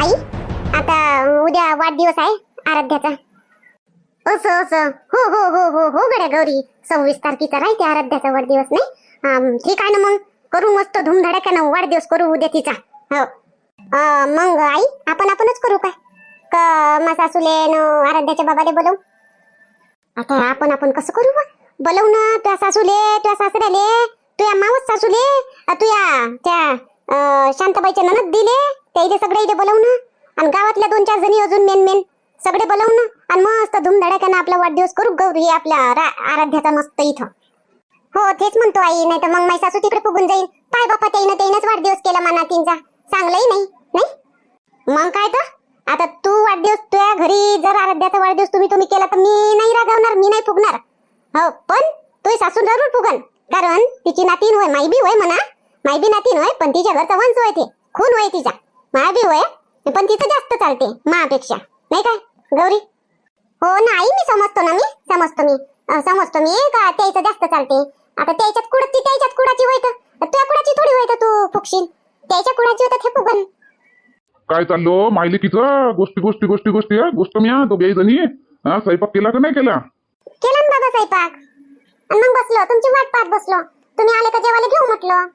आई आता उद्या वाढदिवस आहे आराध्याचा. असं असं. हो हो हो हो हो गड्या गौरी. सव्वीस तारखेचा राहते आराध्याचा वाढदिवस नाही? ठीक आहे ना मग? करू मस्त धूमधडाक्यानं वाढदिवस करू उद्या तिचा. हो. अं, मग आई आपण आपणच करू काय? का मा सासूले न आराध्याच्या बाबाले बोलवू? आता आपण आपण कसं करू बा बोलवू ना तुझ्या सासूले तुझ्या सासऱ्याले तुझ्या मावस सासूले अ, तुझ्या त्या अ, शांताबाईच्या ननद दिले त्याइले सगळे इथे बोलवू ना आणि गावातल्या दोन चार जणी अजून मेन मेन सगळे बोलवू ना आणि मस्त धुमधडाक्यानं आपला वाढदिवस करू गौरी आपल्या आराध्याचा मस्त इथं. हो तेच म्हणतो आई नाही तर मग माझी सासू तिकडे फुगून जाईल पाय बापा त्याईनं त्याईनच वाढदिवस केला मना तिचा चांगलंही नाही नाही? मग काय तर? आता तू वाढदिवस तुझ्या घरी जर आराध्याचा वाढदिवस तुम्ही तुम्ही केला तर मी नाही रागवणार मी नाही फुगणार. हो पण तुझी सासू जरूर फुगन कारण तिची नातीन होय माई बी होय म्हणा. माई बी नातीन होय पण तिच्या घरचा वंश होय ते खून होय तिचा. बी होय पण तिचं जास्त चालते मापेक्षा. नाही काय गौरी? हो ना आई मी समजतो ना मी समजतो मी. समजतो मी का त्याचं जास्त चालते? आता त्याच्यात कुडाची त्याच्यात कुडाची होय तुझ्या कुडाची थोडी होय तू फुगशील त्याच्या कुडाची होतं ते फुगन काय चाललो मायलेकीचं गोष्टी गोष्टी गोष्टी गोष्टी हा? गोष्ट मी हा? दोघे जणी? हा स्वयंपाक केला का नाही केला? केला ना बाबा स्वयंपाक. मग बसलो तुमची वाट पाहत बसलो. तुम्ही आले का जेवायला घेऊ म्हटलं.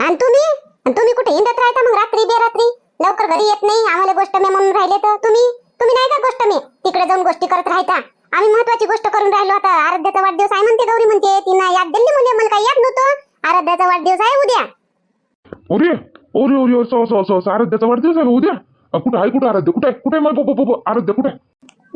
आणि तुम्ही? आणि तुम्ही कुठे हिंडत राहता मग? रात्री बेरात्री? लवकर घरी येत नाही? आम्हाला गोष्ट मी म्हणून राहिले तर तुम्ही? तुम्ही नाही का गोष्ट मी? तिकडे जाऊन गोष्टी करत राहता. आम्ही महत्वाची गोष्ट करून राहिलो आता. आराध्याचा वाढदिवस आहे म्हणते गौरी म्हणते. तिनं याद दिली म्हणजे मला? काही याद नव्हतं. आराध्याचा वाढदिवस आहे उद्या. अरे अरे अरे असं असं असं असं. आराध्याचा वाढदिवस आहे उद्या? अ, कुठं आहे? कुठं आराध्य? कुठे? कुठे मग? बो- बो- बो- आराध्य कुठे?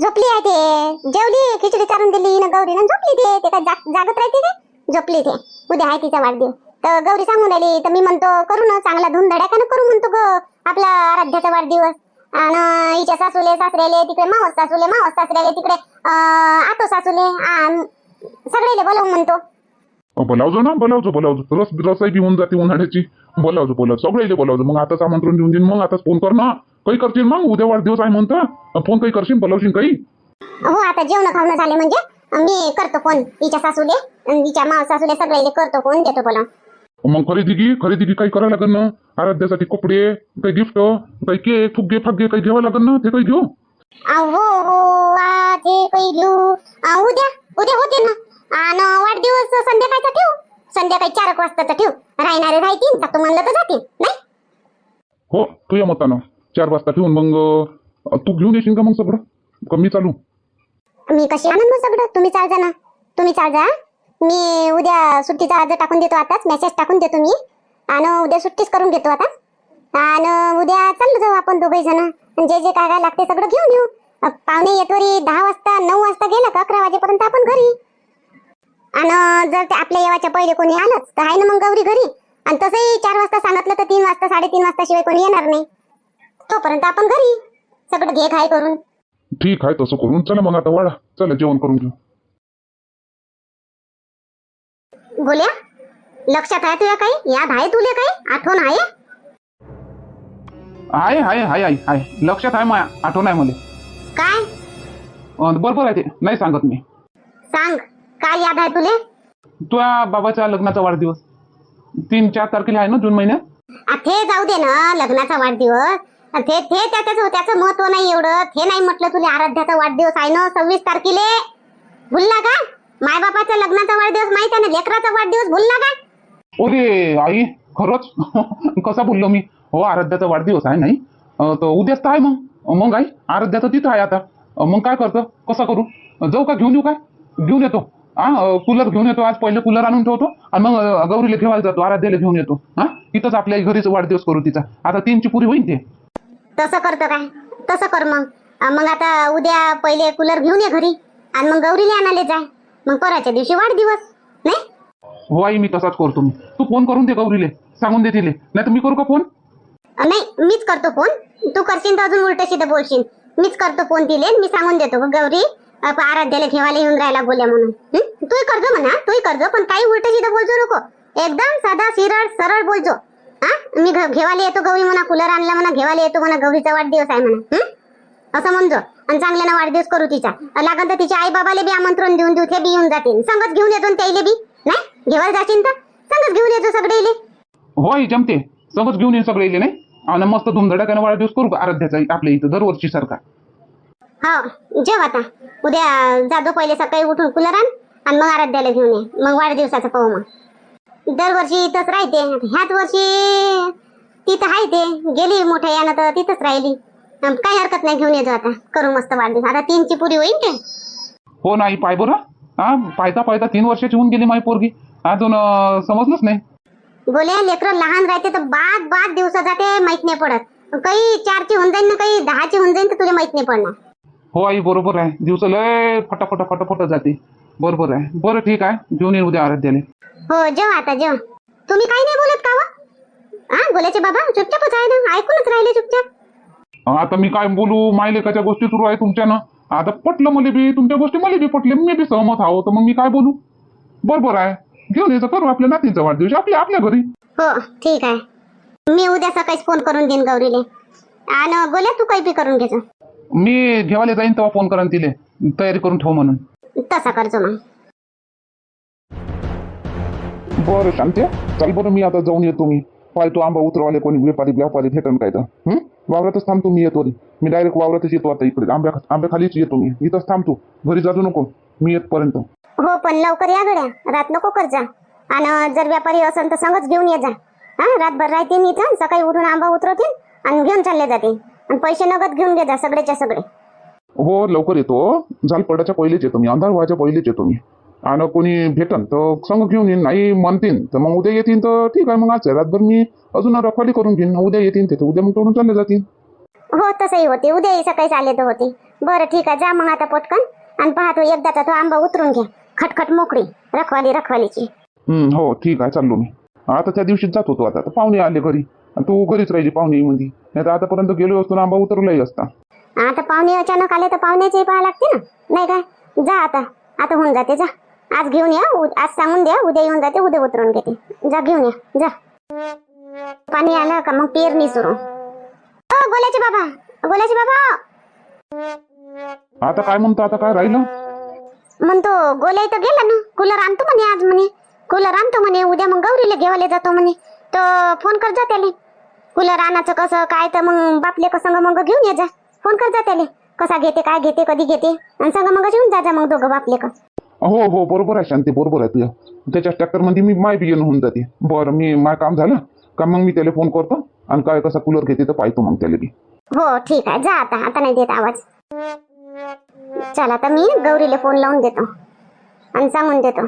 झोपली आहे ते. जेवली खिचडी चारून दिली ना गौरीनं. झोपली ते. ते काय जाग- जागत राहते ते झोपली ते. उद्या आहे तिचा वाढदिवस. तर गौरी सांगून राहिली तर मी म्हणतो करू ना चांगला धूम धडाक्यानं करू म्हणतो ग आपला आराध्याचा वाढदिवस? आणि हिच्या सासूले सासऱ्याले तिकडे मावस सासूले मावस सासऱ्याले तिकडे आतो सासूले सगळेले बोलवून म्हणतो. बोलावजो ना बोलावजो बोलावजो. रस रसाई बी होऊन जाते उन्हाळ्याची. बोलावजो बोलावजो. सगळे बोलावजो. मग आताच आमंत्रण देऊन देईन मग आताच फोन कर ना. काही करशील मग? उद्या वाढदिवस आहे म्हणता. फोन काही करशील बोलावशील काही? हो आता जेवण खावणं झाले म्हणजे मी करतो फोन हिच्या सासूले आणि हिच्या मावस सासूले सगळेले करतो फोन देतो बोलावून. मग खरेदी की खरेदी की काही करायला लागेल ना? आराध्यासाठी कपडे काही गिफ्ट काही केक फुगे फागे काही घ्यावं लागेल ना? ते काही घेऊ? अहो हो काही घेऊ. आ, उद्या उद्या होते ना. आणि वाढदिवस संध्याकाळचा ठेवू? संध्याकाळी चार एक वाजताचा ठेवू? राहणारे राहतील तर तू म्हणलं तर जातील नाही? हो तू या मतानं. चार वाजता ठेवून मग अ, तू घेऊन येशील का मग सगळं? कमी चालू? मी कशी आणून मग सगळं? तुम्ही चाल जा ना. तुम्ही चाल जा मी उद्या सुट्टीचा अर्ज टाकून देतो आताच मेसेज टाकून देतो मी. आणि उद्या सुट्टीच करून घेतो आता. आणि उद्या चाललो जाऊ आपण दोघे जण. जे जे काय काय लागते सगळं घेऊन येऊ. पाहुणे येतोरी दहा वाजता नऊ वाजता गेलं का अकरा वाजेपर्यंत आपण घरी. आणि जर ते आपल्या येवाच्या पहिले कोणी आलंच तर आहे ना मग गौरी घरी. आणि तसंही चार वाजता सांगितलं तर तीन वाजता साडेतीन वाजता शिवाय कोणी येणार नाही. तोपर्यंत आपण घरी. सगळं घे खाय करून. ठीक आहे तसं करून चला मग आता वाढा चला जेवण करून घेऊ. बोल्या लक्षात आहे तुझ्या काही? याद आहे तुले काही? आठवण आहे? आहे आहे आहे आहे आहे. लक्षात आहे माया आठवण आहे मला. काय? अं, बरोबर आहे ते. नाही सांगत मी. सांग. काय याद आहे तुले? तुझ्या बाबाच्या लग्नाचा वाढदिवस. तीन चार तारखेला आहे ना जून महिन्यात? आ, ते जाऊ दे ना लग्नाचा वाढदिवस. आ, ते ते त्याचं त्याचं महत्त्व नाही एवढं. ते नाही म्हटलं तुला आराध्याचा वाढदिवस आहे ना सव्वीस तारखेले. भुलला का? मायबापाच्या लग्नाचा वाढदिवस माहीत आहे ना? लेकराचा वाढदिवस भुलला का ओरे आई खरंच? कसा बोललो मी? हो आराध्याचा वाढदिवस आहे नाही? तर उद्याच तर आहे मग. मग आई आराध्याचं तिथं आहे आता. मग काय करतं? कसं करू? जाऊ का घेऊन येऊ काय? घेऊन येतो. हा कूलर घेऊन येतो आज. पहिले कूलर आणून ठेवतो आणि मग गौरीला ठेवायला जातो आराध्याला घेऊन येतो. हा? तिथंच आपल्या घरीच वाढदिवस करू तिचा. आता तीनची पुरी होईल ते. तसं करतो काय? तसं कर मग. मग आता उद्या पहिले कूलर घेऊन ये घरी आणि मग गौरीला आणायला जाय मग पराच्या दिवशी वाढदिवस नाही? हो आई मी तसाच करतो मी. तू फोन करून दे गौरीले. सांगून दे तिले. नाही तर मी करू का फोन? अ, नाही मीच करतो फोन. तू करशील तर अजून उलट सीधं बोलशील. मीच करतो फोन तिले मी सांगून देतो. ग गौरी अ, प- आराध्याला घेवायला येऊन राहायला बोल्या म्हणून. हं? तूही करजो म्हणा तूही करजो पण काही उलट सीधं बोलजो नको. एकदम साधा सिरळ सरळ बोलजो. हा? मी घ- घेवायला येतो गौरी म्हणा कूलर आणला म्हणा घेवायला येतो म्हणा गौरीचा वाढदिवस आहे म्हणा. हं? असं म्हणजो. आणि चांगल्यानं वाढदिवस करू तिचा. लागन तर तिच्या आई बाबाले बी आमंत्रण देऊन देऊ ते बी येऊन जातील. संगत घेऊन येतो न त्याइले बी नाही? घेवायला जाशील तर? संगत घेऊन येतो सगळे हो आई जमते. समज घेऊन ये सगळे इले नाही? आणि मस्त धुमधडाक्यानं वाढदिवस करू का आराध्याचा आपल्या इथं दरवर्षी सारखा? हो जेव आता. उद्या जातो पहिले सकाळी उठून कूलर आण आणि मग आराध्याला घेऊन ये. मग वाढदिवसाचं पाहू मग दरवर्षी इथंच राहते. ह्याच वर्षी तिथं आहे ते. गेली मोठ्या यानं तर तिथंच राहिली. अन काही हरकत नाही घेऊन येतो आता. करू मस्त वाढदिवस. आता तीनची पुरी होईल ते हो नाही पाय बरं. हा पायता पायता तीन वर्षाची होऊन गेली माझी पोरगी. अजून अं, समजलंच नाही. बोले लेकरं लहान राहते तर बाद बाद दिवस जाते माहीत नाही पडत. काही चारची होऊन जाईल ना काही दहाची होऊन जाईल तर तुला माहीत नाही पडणार. हो आई बरोबर आहे. दिवस लय फटाफट फटाफट जाते. बरोबर आहे. बरं ठीक आहे. घेऊन ये उद्या आराध्याने हो जेव आता जेव. तुम्ही काही नाही बोलत का व? हा बोलायचे बाबा चुपचापच आहे ना? ऐकूनच राहिले चुपचाप. आता मी काय बोलू मायलेकाच्या गोष्टी सुरू आहे तुमच्यानं. आता पटलं मला बी तुमच्या गोष्टी मला बी पटले मी बी सहमत आहो तर मग मी काय बोलू? बरोबर आहे. घेऊन यायचं करू आपल्या नातींचा वाढदिवस आपल्या आपल्या घरी. हो ठीक आहे. मी उद्या सकाळीच फोन करून देईन गौरीले. आणि गोल्या तू काही बी करून घ्यायचं मी घेवायला जाईन तेव्हा फोन करा तिले. तयारी करून ठेव म्हणून. तसा करतो मग. बरं शांती. चल बरं मी आता जाऊन येतो मी. पाहतो आंबा उतरवाले कोणी व्यापारी व्यापारी भेटन काय तर हं? वावरातच थांबतो मी येतो. मी डायरेक्ट वावरातच येतो आता इकडे. आंब्या आंब्याखालीच येतो मी. इथंच थांबतो घरी जातो नको. मी येतपर्यंत. हो पण लवकर या गड्या. रात नको कर जा. आणि जर व्यापारी असेल तर संगच घेऊन ये जा. हा? रातभर राहतील इथं सकाळी उठून आंबा उतरवतील आणि घेऊन चालले जातील. आणि पैसे नगद घेऊन घे जा सगळेच्या सगळे. हो लवकर येतो झालपडाच्या पहिलेच येतो मी. अंधार व्हायच्या पहिलेच येतो मी. आणि कोणी भेटन तर संग घेऊन येईन. नाही म्हणतील तर मग उद्या येतील तर ठीक आहे मग आज रातभर मी अजून रखवाली करून घेईन. उद्या येतील ते तर उद्या मग तोडून चालले जातील. हो तसंही होते. उद्याही सकाळी आले तर होते. बरं ठीक आहे. जा मग आता पटकन आणि पाहतो एकदाचा तो आंबा उतरून घ्या. खटखट मोकळी रखवाली रखवालीची. हं, हो ठीक आहे. चाललो मी. आता त्या दिवशीच जात होतो आता. तर पाहुणे आले घरी. आणि तू घरीच राहिली पाहुणे म्हणजे नाही तर आतापर्यंत गेलो असतो ना आंबा उतरलाही असता. आता पाहुणे अचानक आले तर पाहुण्याचे पाहा लागते ना? नाही काय? जा आता. आता होऊन जाते. जा. आज घेऊन या आज सांगून द्या उद्या येऊन जाते उद्या उतरून घेते. जा घेऊन या जा. पाणी आलं का मग पेरणी सुरू. गोल्याचे बाबा गोल्याचे बाबा. आता काय म्हणतो आता काय राहिलं? म्हणतो गोल्या इथं गेला ना कूलर आणतो म्हणे आज म्हणे. कूलर आणतो म्हणे उद्या मग गौरीला घेवायला जातो म्हणे. तर फोन कर जा त्याले. कूलर आणायचं कसं काय तर मग बापले का संग मग घेऊन ये जा. फोन कर जा त्याले. कसा घेते काय घेते कधी घेते. आणि संग मग येऊन जा जा मग दोघं बापले का. हो हो बरोबर आहे शांती बरोबर आहे तुझ्या त्याच्या ट्रॅक्टरमध्ये मी माय बी होऊन जाते. बरं मी माय काम झालं का मग मी त्याला फोन करतो आणि काय कसा कूलर घेते तर पाहतो मग त्याला बी. हो ठीक आहे. जा आता. आता नाही देत आवाज. चल आता मी गौरीला फोन लावून देतो आणि सांगून देतो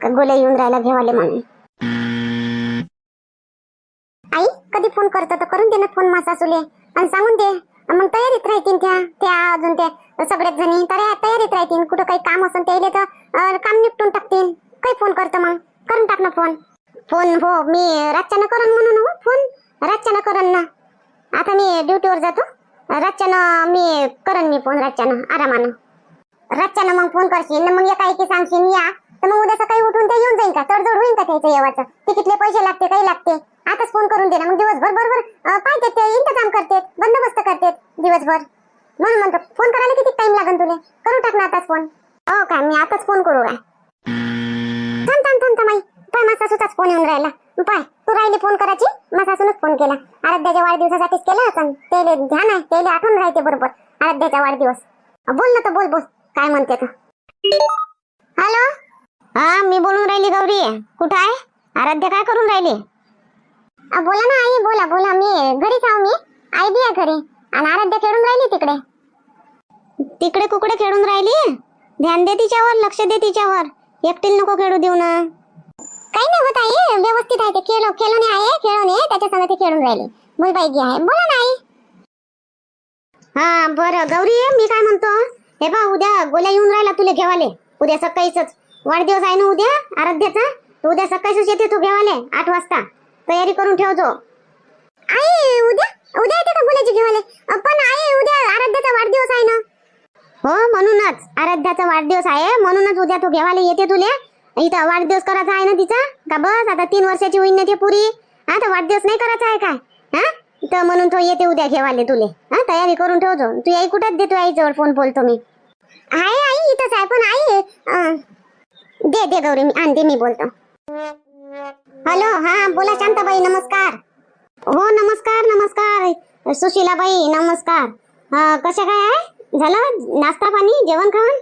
का गोल्या येऊन राहायला घेवाले म्हणून. आई कधी फोन करतो तर करून दे ना फोन मासासुले आणि सांगून दे. आणि मग तयारीत राहतील त्या त्या अजून त्या. सगळेच जणी तर तयारीत राहतील. कुठं काही काम असेल त्याला तर काम निपटून टाकतील. काही फोन करतो मग. करून टाक ना फोन फोन हो मी रातच्यानं करण म्हणून हो फोन रातच्यानं करण ना. आता मी ड्युटीवर जातो. रातच्यानं मी करण मी फोन रातच्यानं आरामानं. रातच्यानं मग फोन करशील मग एका एकी सांगशील या. तर मग उद्या सकाळी उठून ते येऊन जाईन का? तडजोड होईल का त्याचं येवाचं? तिकीटले पैसे लागते काही लागते. आताच फोन करून दे ना. मग दिवसभर बरोबर अं, ते इंतजाम करते बंदोबस्त करते दिवसभर. म्हणून म्हणतो फोन करायला किती टाइम लागेल तुले? करून टाक ना आताच फोन. हो का मी आताच फोन करू काय थांब थांब थांब थांब आई. पाय माझा सासूचाच फोन येऊन राहिला. पाय तू राहिली फोन करायची? माझा सासूनच फोन केला. आराध्याच्या वाढदिवसासाठीच केला असं. त्याले ध्यान आहे त्याले आठवण राहते बरोबर. आराध्याचा वाढदिवस. बोल ना तर बोल बोल. काय म्हणते तर हॅलो? हा मी बोलून राहिली गौरी. कुठं आहे? आराध्या काय करून राहिली? बोला ना आई बोला बोला. मी घरीच आहो मी. आई बी आहे घरी. आणि आराध्या खेळून राहिली तिकडे. तिकडे कुकडे खेळून राहिली? ध्यान दे तिच्यावर लक्ष दे तिच्यावर. एकटील नको खेळू देऊ ना. काही नाही होत आहे व्यवस्थित आहे ते. खेळो खेळून आहे खेळून आहे त्याच्या संग ते खेळून राहिले. मुलबाईगी आहे. बोला नाही हा बरं. गौरी मी काय म्हणतो? हे बा उद्या गोल्या येऊन राहिला तुला घेवाले. उद्या सकाळीच वाढदिवस आहे ना उद्या? आराध्याचा? तू उद्या सकाळीच येते तू घेवाले आठ वाजता. तयारी करून ठेवतो आई उद्या? उद्या येते का बोलायची घेवाले? पण आई उद्या आराध्याचा वाढदिवस आहे ना. हो म्हणूनच. आराध्याचा वाढदिवस आहे म्हणूनच उद्या तू घेवाले येते तुले. इथं वाढदिवस करायचा आहे ना तिचा? का बस आता तीन वर्षाची होईन ना ती पुरी. हा तर वाढदिवस नाही करायचा आहे काय? हा? तर म्हणून तो येते उद्या घेवाले तुले. हा तयारी करून ठेवतो. तू आई कुठंच देतो आईजवळ फोन बोलतो मी. आहे आई इथंच आहे पण आई दे दे गौरी मी आणते मी बोलतो. हॅलो हा बोला शांताबाई नमस्कार. हो नमस्कार नमस्कार. सुशीलाबाई नमस्कार. हा, कशा काय आहे? झालं? नाश्ता पाणी? जेवण खावण?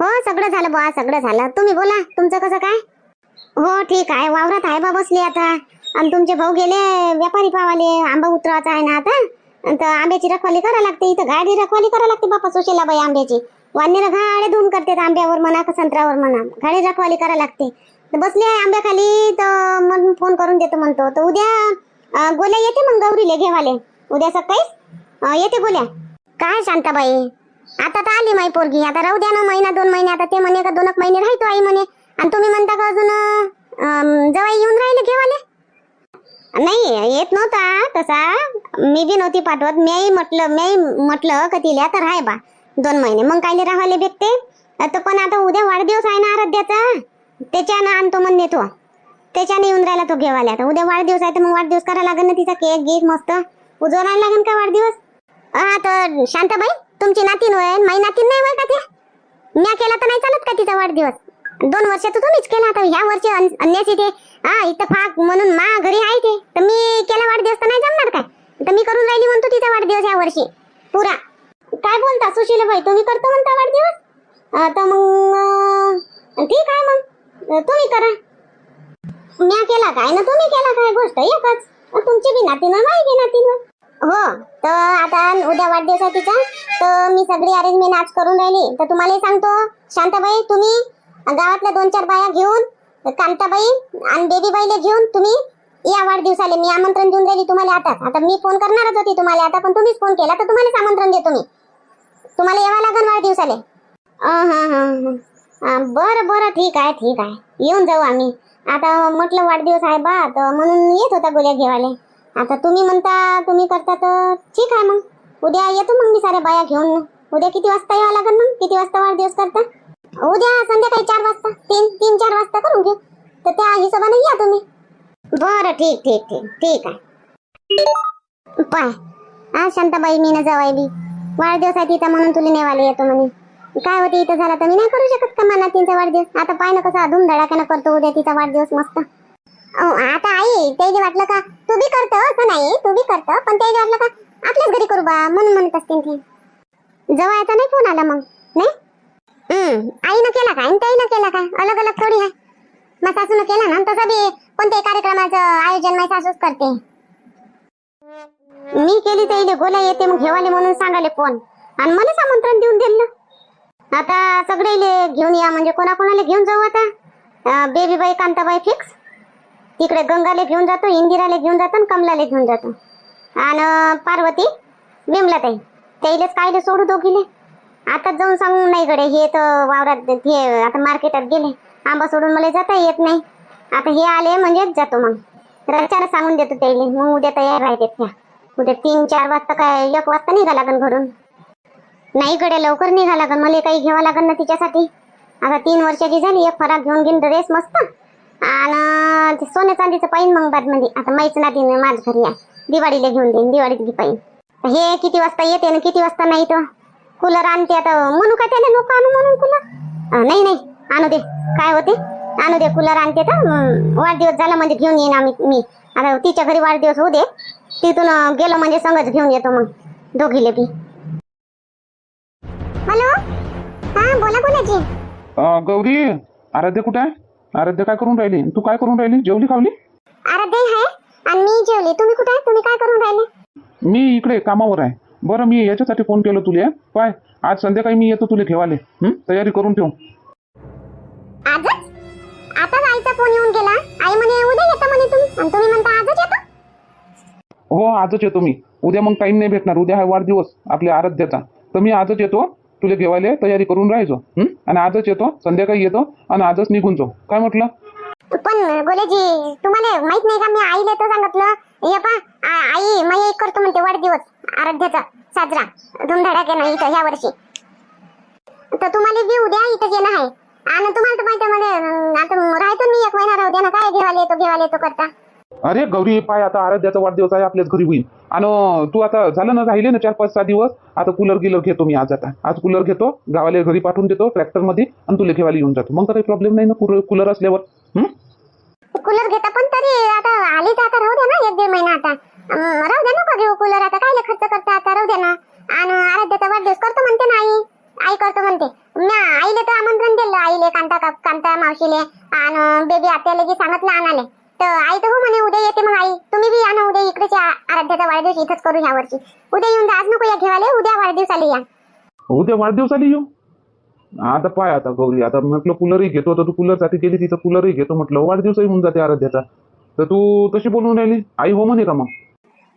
हो सगळं झालं बा सगळं झालं. तुम्ही बोला तुमचं कसं काय? हो ठीक आहे. वावरात आहे बा बसली आता. आणि तुमचे भाऊ गेले व्यापारी पावाले आंबा उतरवायचा आहे ना आता? तर आंब्याची रखवाली करावी लागते. इथं गाडी रखवाली करावी लागते बापा सुशीलाबाई आंब्याची. वानेर घाडे धुवून करते आंब्यावर म्हणा का संत्र्यावर म्हणा. गाडी रखवाली करावी लागते. तर बसली आहे आंब्याखाली तर मग फोन करून देतो म्हणतो. तर उद्या गोल्या येते मग गौरीले घेवाले. उद्या सकाळीच? येते गोल्या. काय शांताबाई? आता तर आली माई पोरगी. आता राहू द्या ना महिना दोन महिने. आता ते म्हणे का दोन एक महिने राहतो आई म्हणे. आणि तुम्ही म्हणता का अजून जवळ येऊन राहिले घेवाले? नाही येत नव्हता तसा. मी बी नव्हती पाठवत. मी म्हटलं मी म्हटलं का तिला तर आहे बा दोन महिने. मग कायले राहायला भेटते? तर पण आता उद्या वाढदिवस आहे ना आराध्याचा. त्याच्यानं आणतो म्हणणे तो. त्याच्याने येऊन राहिला तो घेवाले. आता उद्या वाढदिवस आहे तर मग वाढदिवस करायला लागेल ना तिचा केक गीक मस्त. उजवायला लागेल का वाढदिवस? हा तर शांताबाई तुमची नातीन होय माई नातीन नाही होय का ते? म्या केला तर नाही चालत का तिचा वाढदिवस? दोन वर्ष तर तुम्हीच केला आता ह्या वर्षी अन्याची ते हा फाक म्हणून मा घरी आहे ते. तर मी केला वाढदिवस तर नाही जमणार काय? तर मी करून राहिली म्हणतो तिचा वाढदिवस ह्या वर्षी. पुरा. काय बोलता सुशीलाबाई तुम्ही करतो म्हणता वाढदिवस? तर मग ठीक आहे मग. तुम्ही करा. म्या केला काय? ना तुम्ही केला काय गोष्ट? एकच. तुमची बी नातीनं माझी बी नातीनं हो तर आता उद्या वाढदिवस आहे तिचा तर मी सगळी अरेंजमेंट आज करून राहिली. तर तुम्हालाही सांगतो शांताबाई तुम्ही गावातल्या दोन चार बाया घेऊन कांताबाई आणि बेबीबाईला घेऊन तुम्ही या वाढदिवसाले मी आमंत्रण देऊन राहिली तुम्हाला आता आता मी फोन करणारच होती तुम्हाला आता पण तुम्हीच फोन केला तर तुम्हालाच आमंत्रण देतो मी. तुम्हाला यावं लागेल वाढदिवसाले. बरं बरं ठीक आहे ठीक आहे. येऊन जाऊ आम्ही. आता म्हटलं वाढदिवस आहे बा तर म्हणून येत होता गोळ्या घेवाले. आता तुम्ही म्हणता तुम्ही करता तर ठीक आहे मग. उद्या येतो मग मी साऱ्या बाया घेऊन उद्या किती वाजता यावं लागेल मग? किती वाजता वाढदिवस करता? उद्या संध्याकाळी चार वाजता. तीन तीन चार वाजता करून घेऊ. तर त्या हिशोबाने या तुम्ही. बरं ठीक ठीक ठीक ठीक आहे. पाय. हा शांताबाई मी न जवाय बी वाढदिवस आहे तिथं म्हणून तुला नेवाले येतो म्हणे. काय होते इथं झाला तर मी नाही करू शकत का मला तिचा वाढदिवस? आता पाय ना कसा अधून धडाक्यानं करतो उद्या तिचा वाढदिवस मस्त. आता आई ते वाटलं का? तू बी करतो असं नाही तू बी करतो पण ते वाटलं का? आपल्याच घरी करू बा म्हणून म्हणत असतील ते. जवळचा नाही फोन आला मग नाही? हम्म आईनं केला का? आणि ताईनं केला का? अलग अलग थोडी आहे. मग सासूनं केला ना तसं बी कोणत्याही कार्यक्रमाचं आयोजन माझी सासूच करते. मी केली तर इले गोल्या येते मग घेवाले म्हणून सांगाले फोन. आणि मलाच आमंत्रण देऊन दिलं आता सगळे घेऊन या म्हणजे कोणाकोणाला घेऊन जाऊ आता? बेबीबाई कांताबाई फिक्स तिकडे गंगाले घेऊन जातो इंदिराले घेऊन जातो आणि कमलाले घेऊन जातो. आणि पार्वती विमलाताई त्याईलेच कायले सोडू दोघीले? आता जाऊन सांगू नाही गडे हे तर वावरात हे आता मार्केटात गेले. आंबा सोडून मला जाता येत नाही. आता हे आले म्हणजेच जातो मग. रचानं सांगून देतो त्याईले मग उद्या तयार राहते त्या. उद्या तीन चार वाजता काय एक वाजता निघा लागन घरून. नाही गडे लवकर निघा लागन. मला काही घ्यावं लागन ना तिच्यासाठी. आता तीन वर्षाची झाली एक फराक घेऊन घेऊन ड्रेस मस्त. आणि ते सोन्या चांदीचं पाहिजे मग बादमध्ये. आता माहीच नाती माझ घरी आहे दिवाळीला घेऊन देईन दिवाळीत घे पाहिजे हे किती वाजता येते ना किती वाजता नाही तर कूलर आणते आता. म्हणू का त्याला नको आणू म्हणून कूलर? नाही नाही. आणू दे. काय होते? आणू दे कूलर आणते तर वाढदिवस झाला म्हणजे घेऊन येईन आम्ही मी. आता तिच्या घरी वाढदिवस होऊ दे. तिथून गेलो म्हणजे संगच घेऊन येतो मग. दोघीले बी. हॅलो? हा बोला कोणाची? अं, गौरी. आराध्य कुठे आहे? आराध्य काय करून राहिली? तू काय करून राहिली? जेवली खावली? आराध्य आहे. आणि मी जेवली. तुम्ही कुठे आहे? तुम्ही काय करून राहिले? मी इकडे कामावर आहे. बरं मी याच्यासाठी फोन केलं तुले पाय आज संध्याकाळी मी येतो तुले घेवाले हं? तयारी करून ठेव. आजच? आताच आईचा फोन येऊन गेला. आई म्हणे उद्या येता म्हणे तुम्ही. आणि तुम्ही म्हणता आजच येतो? हो आजच येतो मी. उद्या मग टाईम नाही भेटणार. उद्या आहे वाढदिवस आपल्या आराध्याचा. तर मी आजच येतो तुला जेवायला तयारी करून राहायचो. आणि आजच येतो संध्याकाळी येतो आणि आजच निघून जाऊ. काय म्हटलं? पण गोलेजी तुम्हाला माहीत नाही का मी आईला तर सांगितलं हे पा आई मी एक करतो म्हणते वाढदिवस आराध्याचा साजरा धुमधडाक्यानं इथं ह्या वर्षी. तर तुम्हाला बी उद्या इथं येणं आहे. आणि तुम्हाला तर माहिती मध्ये आता राहतो मी एक महिना राहू द्या ना काय घेवाले येतो घेवाले येतो करता. अरे गौरी पाय आता आराध्याचा वाढदिवस आहे आपल्याच घरी होईल आणि तू आता झालं ना राहिले ना चार पाच सहा दिवस आता कूलर गिलर घेतो मी आज आता. आज कूलर घेतो गावाला घरी पाठवून देतो ट्रॅक्टरमध्ये आणि तुला घेवायला येऊन जातो. मग तर काही प्रॉब्लेम नाही ना कूलर असल्यावर. कूलर घेता पण तरी आता आली तर आता राहू दे ना एक दीड महिना आता. राहू दे नको घेऊ कूलर आता काय खर्च करता आता राहू दे ना. आणि आराध्याचा वाढदिवस करतो म्हणते ना आई. आई करतो म्हणते. म्या आईले तर आमंत्रण दिलं आईले कांता कांता मावशीले. आणि बेबी आत्याले की सांगितलं आणाले. तर आई तर हो म्हणे उद्या येते मग आई. तुम्ही बी या ना उद्या इकडेच या. आराध्याचा वाढदिवस इथंच करू ह्या वर्षी. उद्या येऊन जा आज नको या घेवाले उद्या वाढदिवसाला या. उद्या वाढदिवसाला येऊ? आता पाय आता गौरी आता म्हटलं कूलरही घेतो तर तू कूलरसाठी गेली तिथं कूलरही घेतो म्हटलं वाढदिवसही होऊन जाते आराध्याचा. तर तू तशी बोलून राहिली? आई हो म्हणे का मग?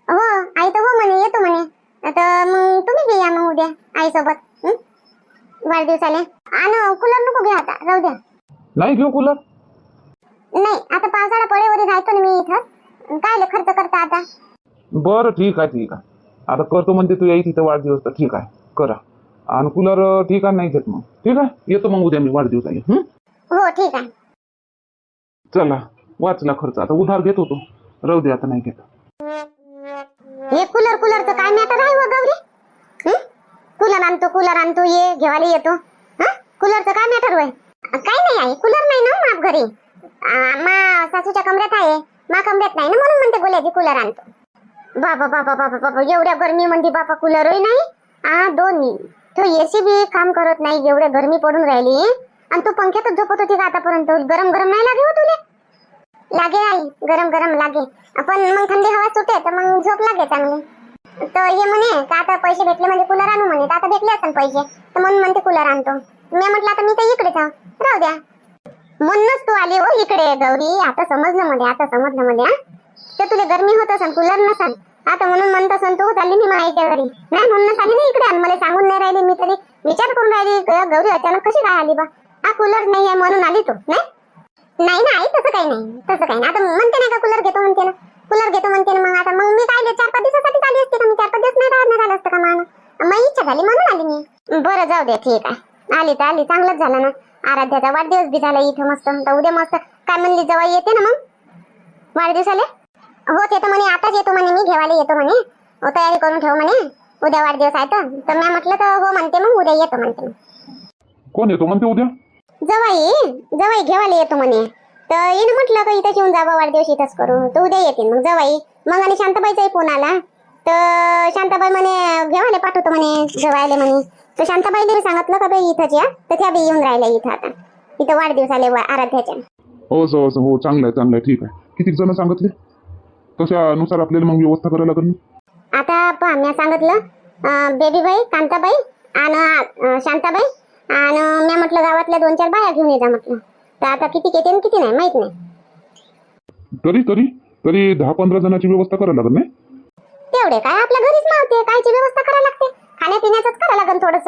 हो आई तर हो म्हणे येतो म्हणे. आता मग तुम्ही बी या मग उद्या आई सोबत वाढदिवसाले. आणि कूलर नको घ्या आता राहू द्या. नाही घेऊ कूलर नाही आता पावसाळा पडेवरी राहतो ना मी इथं. काय खर्च करता आता? बरं ठीक आहे ठीक आहे. आता करतो म्हणते तू येई तिथं वाढदिवस तर ठीक आहे. करा. आणि कूलर ठीक आहे नाही घेत मग. ठीक आहे? येतो मग उद्या मी वाढदिवसाला. हं? हो ठीक आहे. चला वाचला खर्च. आता उधार घेत होतो. राहू दे आता नाही घेत. हे कूलर कूलरचं काय मॅटर आहे व गौरी? हं? कूलर आणतो कूलर आणतो ये घेवायला येतो. हं? कूलरचं काय मॅटर होय? काय नाही आहे कूलर नाही ना माप घरी. मा सासूच्या कमऱ्यात आहे. मा कमऱ्यात नाही ना म्हणून म्हणते गोल्याची कूलर आणतो. बाबा बाबा बाबा बाबा एवढ्या गरमी मध्ये बाबा कूलरही नाही. आ दोन्ही. तो एसी बी काम करत नाही एवढ्या गरमी पडून राहिली. आणि तू पंख्यातच झोपत होती का आतापर्यंत? गरम गरम नाही लागे हो तुला? लागे आई गरम गरम लागे. आपण मग थंडी हवा सुटे तर मग झोप लागे चांगली. तर हे म्हणे का आता पैसे भेटले म्हणजे कूलर आणू म्हणे. आता भेटले असेल पैसे. तर म्हणून म्हणते कूलर आणतो. मी म्हटलं आता मी तर इकडेच राहू द्या. म्हणूनच तू आली हो इकडे गौरी आता समजलं मध्ये आता समजलं मध्ये तर तुला गर्मी होत असन कूलर नसन. आता म्हणून म्हणत असन तू चालली मी माहिती घरी. नाही म्हणूनच आली ना इकडे. आणि मला सांगून नाही राहिली मी तरी विचार करून राहिली गौरी अचानक कशी काय आली बा? हा कूलर नाही आहे म्हणून आली तू नाही? नाही आई तसं काही नाही तसं काही नाही. आता म्हणते ना का कूलर घेतो म्हणते ना? कूलर घेतो म्हणते ना मग आता. मग मी काय चार पाच दिवसासाठी आली असते का मी चार पाच दिवस नाही राहत नाही झालं असतं का मान मग इच्छा झाली म्हणून आली मी. बरं जाऊ दे ठीक आहे. आली तर आली चांगलंच झालं ना. आराध्याचा वाढदिवस बी झाला इथं मस्त. तर उद्या मस्त. काय म्हणली जवळ येते ना मग? वाढदिवसाले? हो ते तर म्हणे आताच येतो म्हणे मी घेवायला येतो म्हणे. हो तयारी करून ठेव म्हणे. उद्या वाढदिवस आहे तर. तर मी म्हटलं तर हो म्हणते मग उद्या येतो म्हणते कोण येतो म्हणते उद्या? जवाई जवाई घेवायला येतो म्हणे. तर येणं म्हटलं का इथंच येऊन जावं वाढदिवस इथंच करू तर उद्या येते मग जवाई मग आणि शांताबाईचाही फोन आला. तर शांताबाई म्हणे घेवायला पाठवतो म्हणे जवायला म्हणे. तर शांताबाईला बी सांगितलं का बाई इथंच या. तर त्या बी येऊन राहिल्या इथं आता. इथं वाढदिवसाले वा- आराध्याच्या. हो असं असं हो चांगलं आहे चांगलं आहे ठीक आहे. किती जण सांगितले? तशानुसार आपल्याला मग व्यवस्था करायला लागेल ना? आता पहा मी सांगितलं बेबीबाई कांताबाई आणि शांताबाई आणि मी म्हटलं गावातल्या दोन चार बाया घेऊन ये जा म्हटलं. तर आता किती येते आणि किती नाही माहीत नाही. तरी तरी तरी दहा पंधरा जणांची व्यवस्था करायला लागेल नाही तेवढे काय आपल्या घरीच मावते कायची व्यवस्था करायला लागते? खाण्यापिण्याचंच करायला लागेल थोडस.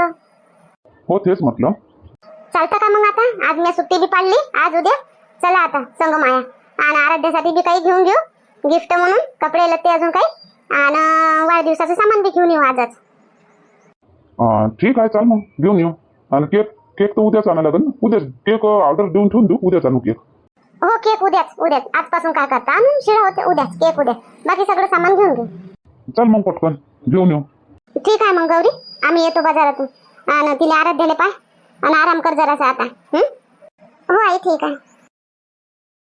हो तेच म्हटलं. चालतं का मग आता? आज मी सुट्टी बी पाडली. आज उद्या? चला आता संग माया. आणि आराध्यासाठी बी काही घेऊन घेऊ. गिफ्ट म्हणून कपडे लत्ते अजून काही. आणि वाढदिवसाचं सामान बी घेऊन येऊ आजच. ठीक आहे चाल मग. घेऊन येऊ. आणि केक केक तर उद्याच आणायला लागेल ना. उद्या केक ऑर्डर देऊन ठेवून देऊ. उद्याच आणू केक. हो केक उद्याच उद्याच. आजपासून काय करता? आणून शिळा होते उद्याच. केक उद्या. बाकी सगळं सामान घेऊन घेऊ. चल मग पटकन. घेऊन येऊ. ठीक आहे मग गौरी. आम्ही येतो बाजारातून. आणि तिला आराध्याला पाय आणि आराम कर जरासा आता. हं? हो आई ठीक आहे.